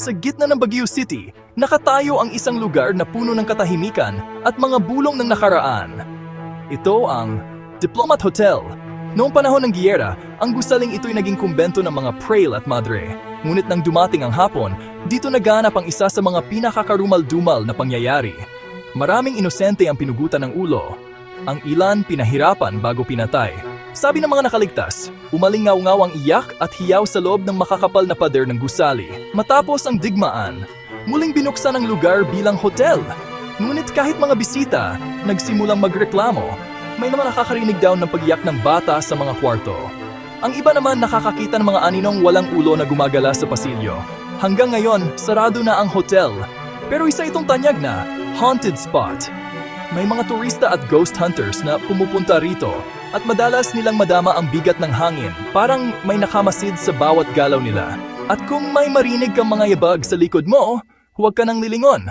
Sa gitna ng Baguio City, nakatayo ang isang lugar na puno ng katahimikan at mga bulong ng nakaraan. Ito ang Diplomat Hotel. Noong panahon ng giyera, ang gusaling ito'y naging kumbento ng mga prail at madre. Ngunit nang dumating ang hapon, dito naganap ang isa sa mga pinakakarumal-dumal na pangyayari. Maraming inosente ang pinugutan ng ulo. Ang ilan pinahirapan bago pinatay. Sabi ng mga nakaligtas, umalingaw-ngaw ang iyak at hiyaw sa loob ng makakapal na pader ng gusali. Matapos ang digmaan, muling binuksan ang lugar bilang hotel. Ngunit kahit mga bisita, nagsimulang magreklamo, may naman nakakarinig daw ng pagiyak ng bata sa mga kwarto. Ang iba naman nakakakita ng mga aninong walang ulo na gumagala sa pasilyo. Hanggang ngayon, sarado na ang hotel. Pero isa itong tanyag na haunted spot. May mga turista at ghost hunters na pumupunta rito at madalas nilang madama ang bigat ng hangin. Parang may nakamasid sa bawat galaw nila. At kung may marinig kang mga yabag sa likod mo, huwag ka nang lilingon.